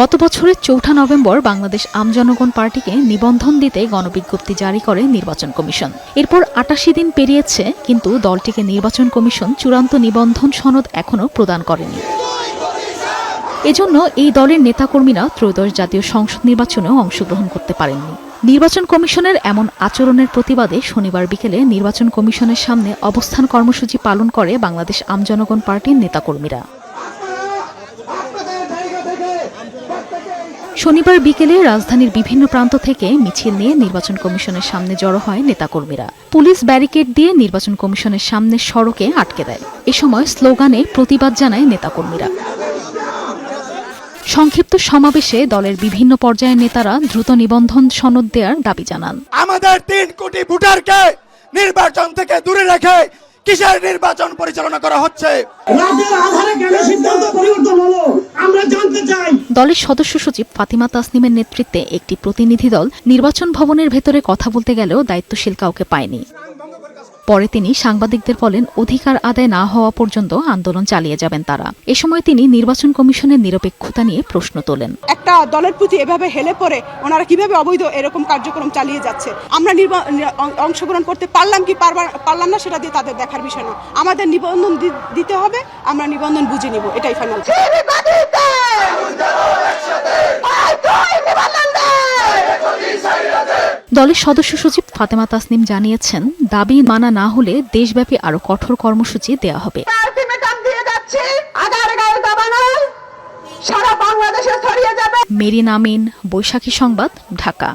গত বছরের চৌঠা নভেম্বর বাংলাদেশ আমজনগণ পার্টিকে নিবন্ধন দিতে গণবিজ্ঞপ্তি জারি করে নির্বাচন কমিশন। এরপর আটাশি দিন পেরিয়েছে, কিন্তু দলটিকে নির্বাচন কমিশন চূড়ান্ত নিবন্ধন সনদ এখনও প্রদান করেনি। এজন্য এই দলের নেতাকর্মীরা ত্রয়োদশ জাতীয় সংসদ নির্বাচনেও অংশগ্রহণ করতে পারেননি। নির্বাচন কমিশনের এমন আচরণের প্রতিবাদে শনিবার বিকেলে নির্বাচন কমিশনের সামনে অবস্থান কর্মসূচি পালন করে বাংলাদেশ আমজনগণ পার্টির নেতাকর্মীরা। শনিবার বিকেলে রাজধানীর বিভিন্ন প্রান্ত থেকে মিছিল নিয়ে নির্বাচন কমিশনের সামনে জড়ো হয় নেতাকর্মীরা। পুলিশ ব্যারিকেড দিয়ে নির্বাচন কমিশনের সামনে সড়কে আটকে দেয়। এ সময় স্লোগানে প্রতিবাদ জানায় নেতাকর্মীরা। সংক্ষিপ্ত সমাবেশে দলের বিভিন্ন পর্যায়ের নেতারা দ্রুত নিবন্ধন সনদ দেওয়ার দাবি জানান। আমাদের তিন কোটি ভোটারকে নির্বাচন থেকে দূরে রেখে কিসের নির্বাচন পরিচালনা করা হচ্ছে? রাতের আধারে কেন সিদ্ধান্ত পরিবর্তন হলো? দলের সদস্য সচিব ফাতিমা তাসনিমের নেতৃত্বে একটি প্রতিনিধি দল নির্বাচন ভবনের ভেতরে কথা বলতে গেলেও দায়িত্বশীল কাউকে পায়নি। পরে তিনি সাংবাদিকদের বলেন অধিকার আদায় না হওয়া পর্যন্ত আন্দোলন চালিয়ে যাবেন তারা। এ সময় তিনি নির্বাচন কমিশনের নিরপেক্ষতা নিয়ে প্রশ্ন তোলেন। একটা দলের প্রতি এভাবে হেলে পড়ে ওনারা কীভাবে অবৈধ এরকম কার্যক্রম চালিয়ে যাচ্ছে? আমরা অংশগ্রহণ করতে পারলাম কি পারলাম না সেটা দিয়ে তাদের দেখার বিষয় না। আমাদের নিবন্ধন দি- দিতে হবে আমরা নিবন্ধন বুঝে নিব এটাই ফাইনাল দলের সদস্য সচিব ফাতেমা তাসনিম জানিয়েছেন দাবি মানা না হলে দেশব্যাপী আরও কঠোর কর্মসূচি দেয়া হবে। মেরিন আমিন বৈশাখী সংবাদ ঢাকা।